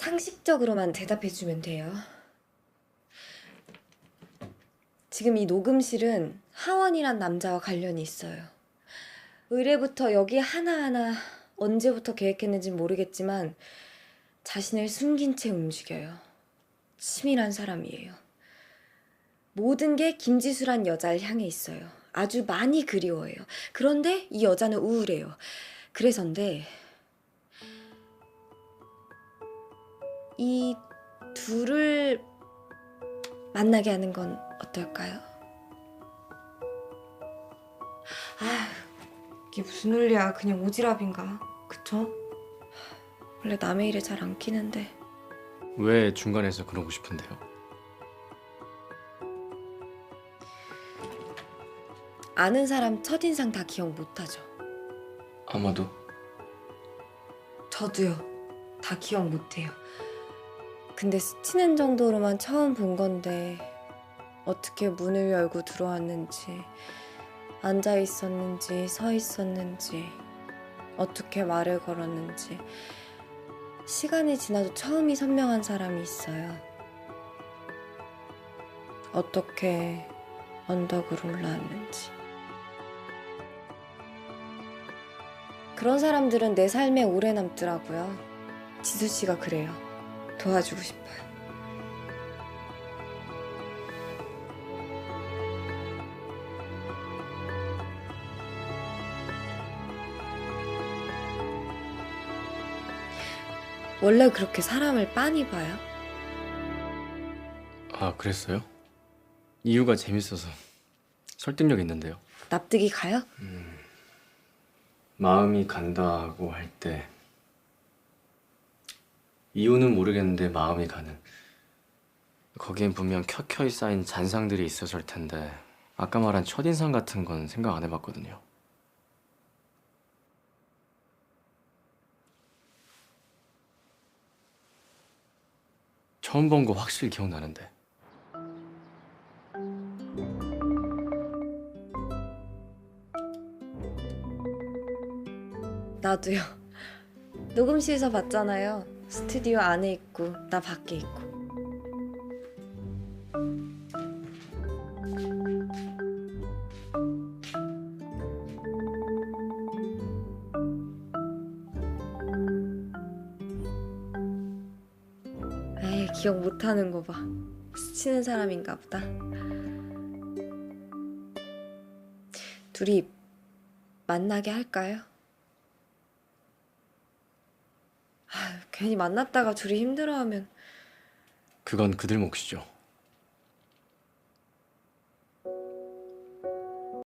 상식적으로만 대답해주면 돼요. 지금 이 녹음실은 하원이란 남자와 관련이 있어요. 의뢰부터 여기 하나하나 언제부터 계획했는지 모르겠지만 자신을 숨긴 채 움직여요. 치밀한 사람이에요. 모든 게 김지수란 여자를 향해 있어요. 아주 많이 그리워해요. 그런데 이 여자는 우울해요. 그래서인데 이 둘을 만나게 하는 건 어떨까요? 아, 이게 무슨 논리야? 그냥 오지랖인가? 그쵸? 원래 남의 일에 잘 안 끼는데 왜 중간에서 그러고 싶은데요? 아는 사람 첫인상 다 기억 못하죠. 아마도 저도요. 다 기억 못해요. 근데 스치는 정도로만 처음 본 건데 어떻게 문을 열고 들어왔는지 앉아 있었는지 서 있었는지 어떻게 말을 걸었는지 시간이 지나도 처음이 선명한 사람이 있어요. 어떻게 언덕으로 올라왔는지. 그런 사람들은 내 삶에 오래 남더라고요. 지수 씨가 그래요. 도와주고 싶어요. 원래 그렇게 사람을 빤히 봐요? 아 그랬어요? 이유가 재밌어서 설득력 있는데요. 납득이 가요? 마음이 간다고 할 때 이유는 모르겠는데 마음이 가는 거기엔 분명 켜켜이 쌓인 잔상들이 있었을 텐데 아까 말한 첫인상 같은 건 생각 안 해봤거든요. 처음 본 거 확실히 기억나는데 나도요. 녹음실에서 봤잖아요. 스튜디오 안에 있고 나 밖에 있고. 에이 기억 못하는 거 봐. 스치는 사람인가 보다. 둘이 만나게 할까요? 아, 괜히 만났다가 둘이 힘들어하면 그건 그들 몫이죠.